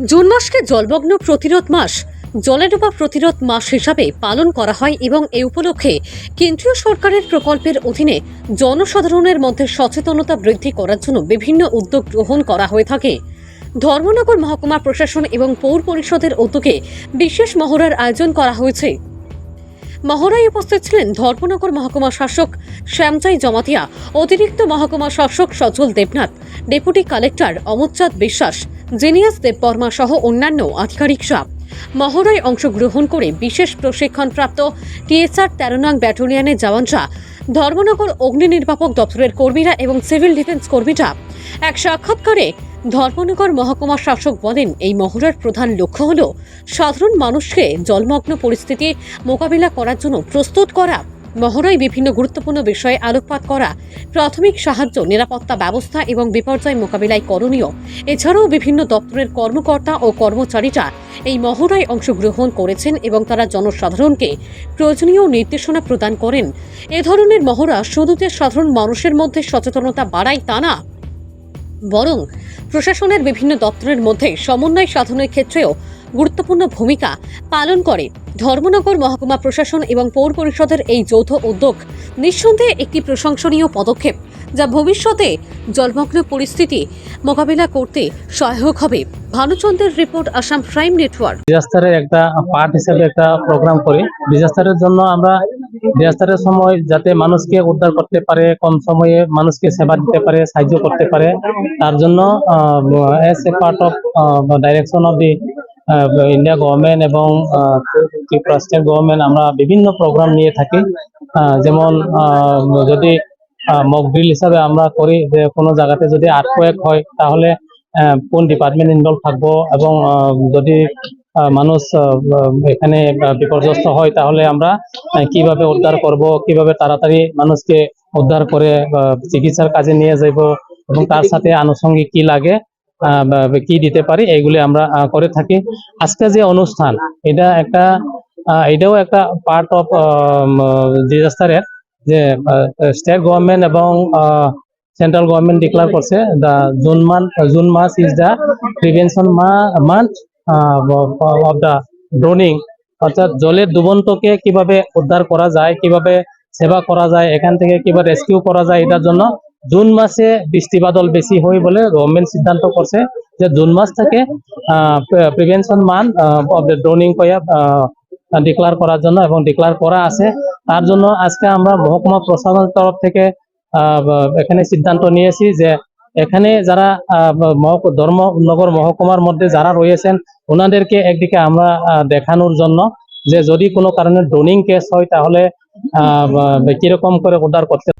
June মাসকে জলমগ্ন প্রতিরোধ মাস। জলে ডোবা প্রতিরোধ মাস হিসাবে পালন করা হয় এবং এ উপলক্ষে কেন্দ্রীয় সরকারের প্রকল্পের অধীনে জনসাধারণের মধ্যে সচেতনতা বৃদ্ধি করার জন্য বিভিন্ন উদ্যোগ গ্রহণ করা হয়ে থাকে। ধর্মনগর মহকুমা প্রশাসন এবং পৌর পরিষদের উদ্যোগে বিশেষ মহড়ার আয়োজন করা হয়েছে। মহড়ায় উপস্থিত ছিলেন ধর্মনগর মহকুমা শাসক শ্যামচাই জমাতিয়া, অতিরিক্ত মহকুমা শাসক সজল দেবনাথ, ডেপুটি কালেক্টর অমরচাঁদ বিশ্বাস জেনিয়াস দেববর্মা সহ অন্যান্য আধিকারিক আধিকারিকরা মহড়ায় অংশগ্রহণ করে বিশেষ প্রশিক্ষণপ্রাপ্ত টিএসআর তেরো নং ব্যাটালিয়নের জওয়ানরা ধর্মনগর অগ্নি নির্বাপক দপ্তরের কর্মীরা এবং সিভিল ডিফেন্স কর্মীরা এক সাক্ষাৎকারে ধর্মনগর মহকুমা শাসক বলেন, এই মহড়ার প্রধান লক্ষ্য হল সাধারণ মানুষকে জলমগ্ন পরিস্থিতি মোকাবিলা করার জন্য প্রস্তুত করা মহড়ায় বিভিন্ন গুরুত্বপূর্ণ বিষয়ে আলোকপাত করা, প্রাথমিক সাহায্য, নিরাপত্তা ব্যবস্থা এবং বিপর্যয় মোকাবিলায় করণীয়। এছাড়াও বিভিন্ন দপ্তরের কর্মকর্তা ও কর্মচারীরা এই মহড়ায় অংশগ্রহণ করেছেন এবং তারা জনসাধারণকে প্রয়োজনীয় নির্দেশনা প্রদান করেন। এ ধরনের মহড়া শুধু যে সাধারণ মানুষের মধ্যে সচেতনতা বাড়ায় তা না, বরং প্রশাসনের বিভিন্ন দপ্তরের মধ্যে সমন্বয় সাধনের ক্ষেত্রেও গুরুত্বপূর্ণ ভূমিকা পালন করে। ধর্মনগর মহকুমা প্রশাসন এবং পৌর পরিষদের এই যৌথ উদ্যোগ নিঃসন্দেহে একটি প্রশংসনীয় পদক্ষেপ, যা ভবিষ্যতে জলমগ্ন পরিস্থিতি মোকাবিলা করতে সহায়ক হবে। ভানুচন্দ্রের রিপোর্ট, আসাম প্রাইম নেটওয়ার্ক। ডিজাস্টারের একটা পার্ট হিসেবে একটা প্রোগ্রাম করি। ডিজাস্টারের জন্য আমরা ডিজাস্টারের সময় যাতে মানুষকে উদ্ধার করতে পারে, কম সময়ে মানুষকে সেবা দিতে পারে, সাহায্য করতে পারে, তার জন্য as a part of direction of the India government এবং ত্রিপুরা গভর্নমেন্ট আমরা বিভিন্ন প্রোগ্রাম নিয়ে থাকি। যেমন যদি মক ড্রিল হিসাবে আমরা করি যে কোনো জায়গাতে যদি আর্থকোয়েক হয়, তাহলে কোন ডিপার্টমেন্ট ইনভলভ থাকব এবং যদি মানুষ এখানে বিপর্যস্ত হয়, তাহলে আমরা কীভাবে উদ্ধার করব, কীভাবে তাড়াতাড়ি মানুষকে উদ্ধার করে চিকিৎসার কাজে নিয়ে যাব এবং তার সাথে আনুষঙ্গিক কি লাগে কি দিতে পারি এইগুলি আমরা করে থাকি। আজকে যে অনুষ্ঠান, এটা একটা এটাও একটা পার্ট অফ ডিজাস্টারের যে স্টেট গভর্নমেন্ট এবং সেন্ট্রাল গভর্নমেন্ট ডিক্লেয়ার করছে the June month June mass is the prevention month of the drowning অর্থাৎ জলের ডুবন্তকে কীভাবে উদ্ধার করা যায়, কীভাবে সেবা করা যায়, এখান থেকে কীভাবে রেস্কিউ করা যায়, এটার জন্য জুন মাসে বৃষ্টি বাদল বেশি হয় বলে গভর্নমেন্ট সিদ্ধান্ত করছে যে জুন মাস থেকে প্রিভেনশন মান ড্রোনিং ডিক্লার করার জন্য এবং ডিক্লার করা আছে। তার জন্য আজকে আমরা মহকুমা প্রশাসনের তরফ থেকে এখানে সিদ্ধান্ত নিয়েছি যে এখানে যারা ধর্মনগর মহকুমার মধ্যে যারা রয়েছেন, ওনাদেরকে একদিকে আমরা দেখানোর জন্য যে যদি কোনো কারণে ড্রোনিং কেস হয় তাহলে কীরকম করে উদ্ধার করতে